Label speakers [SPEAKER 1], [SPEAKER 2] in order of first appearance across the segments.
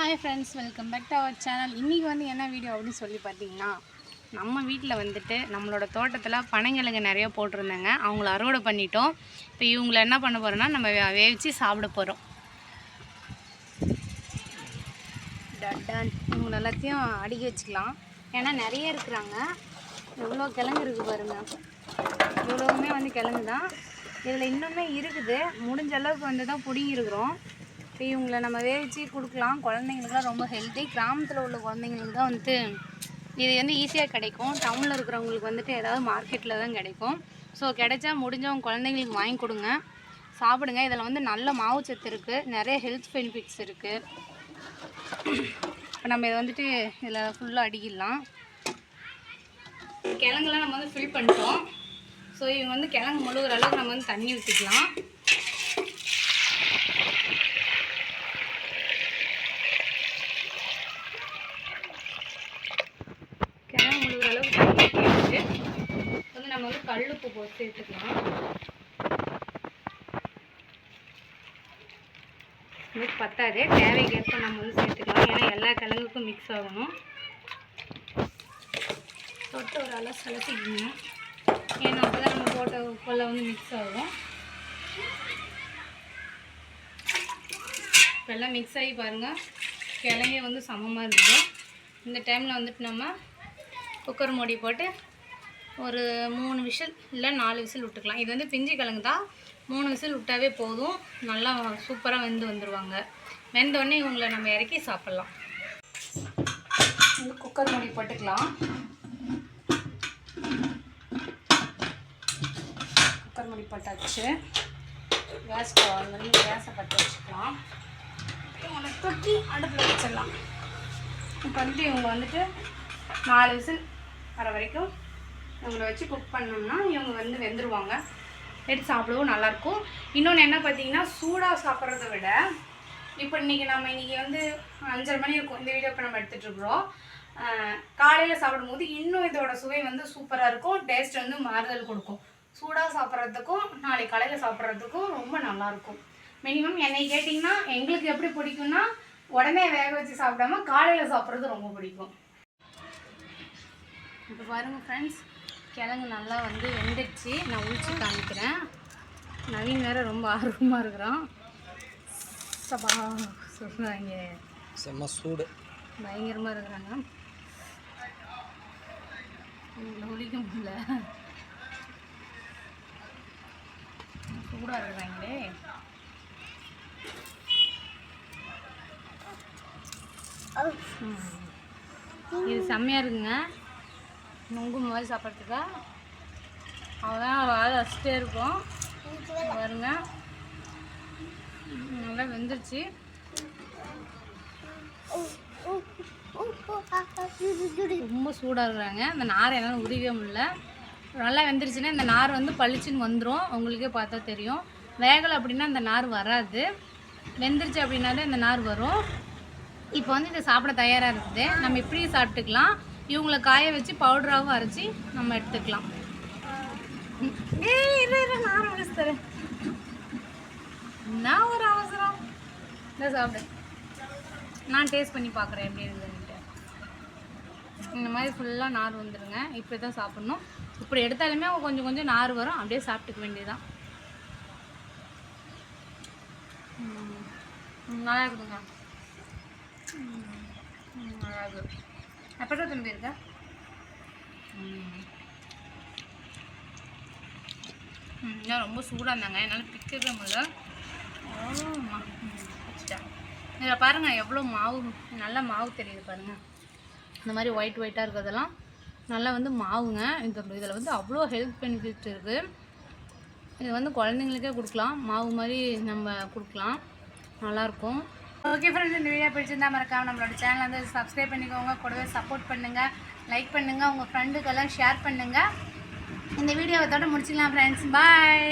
[SPEAKER 1] Hi friends welcome back to our channel இன்றைக்கி வந்து என்ன வீடியோ அப்படின்னு சொல்லி பார்த்தீங்கன்னா நம்ம வீட்டில் வந்துட்டு நம்மளோட தோட்டத்தில் பனைங்கிழங்கு நிறைய போட்டிருந்தாங்க. அவங்கள அறுவடை பண்ணிட்டோம். இப்போ இவங்கள என்ன பண்ண போகிறோன்னா நம்ம வேவிச்சு சாப்பிட போகிறோம் டட்டான் இவங்க எல்லாத்தையும் அடுக்கி வச்சுக்கலாம். ஏன்னா நிறைய இருக்கிறாங்க. எவ்வளோ கிழங்கு இருக்குது பாருங்கள் இவ்வளோவுமே வந்து கிழங்கு தான் இதில் இன்னுமே இருக்குது. முடிஞ்ச அளவுக்கு வந்து தான் பிடிங்கிருக்கிறோம் இவங்களை நம்ம வேவிச்சு கொடுக்கலாம். குழந்தைங்களுக்குலாம் ரொம்ப ஹெல்த்தி கிராமத்தில் உள்ள குழந்தைங்களுக்கு தான் வந்துட்டு இது வந்து ஈஸியாக கிடைக்கும். டவுனில் இருக்கிறவங்களுக்கு வந்துட்டு ஏதாவது மார்க்கெட்டில் தான் கிடைக்கும். ஸோ கிடைச்சா முடிஞ்சவங்க குழந்தைங்களுக்கு வாங்கி கொடுங்க. சாப்பிடுங்க. இதில் வந்து நல்ல மாவு சத்து இருக்குது நிறைய ஹெல்த் பெனிஃபிட்ஸ் இருக்குது இப்போ நம்ம இதை வந்துட்டு இதில் ஃபுல்லாக அடிக்கிடலாம். கிழங்குலாம் நம்ம வந்து ஃபில் பண்ணிட்டோம். ஸோ இவங்க வந்து கிழங்கு முழுகிற அளவுக்கு நம்ம வந்து தண்ணி ஊற்றிக்கலாம் கிழங்கு முழுகிற அளவுக்கு தண்ணி ஊற்றிட்டு வந்து நம்ம உப்பு போட்டு சேர்த்துக்கலாம் இது பத்தாது தேவைக்கேற்ப நம்ம வந்து சேர்த்துக்கலாம். ஏன்னா எல்லா கிழங்குக்கும் மிக்ஸ் ஆகணும். தொட்டு ஒரு அளவு சலசிக்கங்க. ஏன்னா அப்போ தான் நம்ம போட்ட உப்புல வந்து மிக்ஸ் ஆகும். இப்போ எல்லாம் மிக்ஸ் ஆகி பாருங்கள் கிழங்கே வந்து சமமாக இருக்குது இந்த டைமில் வந்துட்டு நம்ம குக்கர் மூடி போட்டு ஒரு மூணு விசில் இல்லை நாலு விசில் விட்டுக்கலாம். இது வந்து பிஞ்சு கிழங்கு தான். மூணு விசில் விட்டாவே போதும். நல்லா சூப்பராக வெந்து வந்துடுவாங்க வெந்தோடனே இவங்களை நம்ம இறக்கி சாப்பிட்லாம். குக்கர் மூடி போட்டுக்கலாம். குக்கர் மூடி போட்டாச்சு. கேஸ் ஆன் கேஸை பற்ற வச்சுக்கலாம். இவங்களை தூக்கி அடுப்பில் வச்சிடலாம். இப்போ வந்துட்டு இவங்க வந்துட்டு நாலு விசில் வர வரைக்கும் இவங்களை வச்சு குக் பண்ணோம்னா இவங்க வந்து வெந்துருவாங்க. எடுத்து சாப்பிடவும் நல்லாயிருக்கும். இன்னொன்று என்ன பார்த்தீங்கன்னா சூடாக சாப்பிட்றத விட இப்போ இன்றைக்கி நம்ம இன்றைக்கி வந்து அஞ்சரை மணி இருக்கும். இந்த வீடியோ இப்போ நம்ம எடுத்துகிட்ருக்குறோம் காலையில் சாப்பிடும்போது இன்னும் இதோட சுவை வந்து சூப்பராக இருக்கும். டேஸ்ட் வந்து மாறுதல் கொடுக்கும். சூடாக சாப்பிட்றதுக்கும் நாளைக்கு காலையில் சாப்பிட்றதுக்கும் ரொம்ப நல்லாயிருக்கும். மினிமம் என்னை கேட்டிங்கன்னா எங்களுக்கு எப்படி பிடிக்கும்னா உடனே வேக வச்சு சாப்பிடாம காலையில் சாப்பிட்றது ரொம்ப பிடிக்கும். இப்போ பாருங்கள் ஃப்ரெண்ட்ஸ் கிழங்கு நல்லா வந்து வெந்துடுச்சு. நான் உளிச்சு காமிக்கிறேன். நவீன் வேற ரொம்ப ஆர்வமாக இருக்கிறான். சபா சொல்கிறாங்க
[SPEAKER 2] செம்ம சூடு.
[SPEAKER 1] பயங்கரமாக இருக்கிறாங்க. ஒழிக்க முடியல. சூடாக இருக்கிறாங்களே. இது செம்மையாக இருக்குங்க. நொங்கு மாதிரி சாப்பிட்றதுக்கா? அவதான் ஆள் வச்சுட்டே இருக்கும். பாருங்க. நல்லா வெந்துருச்சு. ரொம்ப சூடாக இருக்கிறாங்க. அந்த நாரை என்னால் உரிக்கவே முடியல. நல்லா வெந்துருச்சுன்னா இந்த நார் வந்து பளிச்சுன்னு வந்துடும் உங்களுக்கே பார்த்தா தெரியும். வேகலை அப்படின்னா இந்த நார் வராது. வெந்துருச்சு அப்படின்னாலே இந்த நார் வரும். இப்போ வந்து இதை சாப்பிட தயாராக இருக்குது. நம்ம இப்படியும் சாப்பிட்டுக்கலாம். இவங்களை காய வச்சு பவுடராகவும் அரைச்சி நம்ம எடுத்துக்கலாம். நான் தரேன். என்ன ஒரு அவசரம்? இந்த சாப்பிடு. நான் டேஸ்ட் பண்ணி பார்க்குறேன் எப்படி இருக்குதுன்ட்டு இந்த மாதிரி ஃபுல்லாக நார் வந்துடுங்க இப்படி தான் சாப்பிட்ணும். இப்படி எடுத்தாலுமே கொஞ்சம் கொஞ்சம் நார் வரும். அப்படியே சாப்பிட்டுக்க வேண்டியதுதான். நல்லா இருக்குதுங்க. நல்லா இருக்குது எப்படா திரும்பி இருக்க ம். ம், இன்னும் ரொம்ப சூடாக இருந்தாங்க. என்னால் பிக்கவே முடியல. இதில் பாருங்கள் எவ்வளோ மாவு நல்லா மாவு தெரியுது பாருங்கள் இந்த மாதிரி ஒயிட் ஒயிட்டாக இருக்கிறதெல்லாம் நல்லா வந்து மாவுங்க. இந்த இதில் வந்து அவ்வளோ ஹெல்த் பெனிஃபிட் இருக்குது இது வந்து குழந்தைங்களுக்கே கொடுக்கலாம். மாவு மாதிரி நம்ம கொடுக்கலாம். நல்லாயிருக்கும். ஓகே ஃப்ரெண்ட்ஸ் இந்த வீடியோ பிடிச்சிருந்தா மறக்காம நம்மளோட சேனல் வந்து சப்ஸ்கிரைப் பண்ணிக்கோங்க. கூடவே சப்போர்ட் பண்ணுங்கள் லைக் பண்ணுங்கள் உங்கள் ஃப்ரெண்டுக்கெல்லாம் ஷேர் பண்ணுங்கள் இந்த வீடியோவை தொட முடிச்சிக்கலாம் ஃப்ரெண்ட்ஸ் பாய்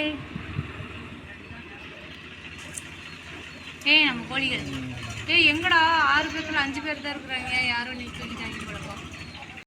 [SPEAKER 1] ஏய் நம்ம கோழிகள். ஏய் எங்கடா? ஆறு பேர் அஞ்சு பேர் தான் இருக்கிறாங்க. யாரும் நீ சொல்லிட்டாங்க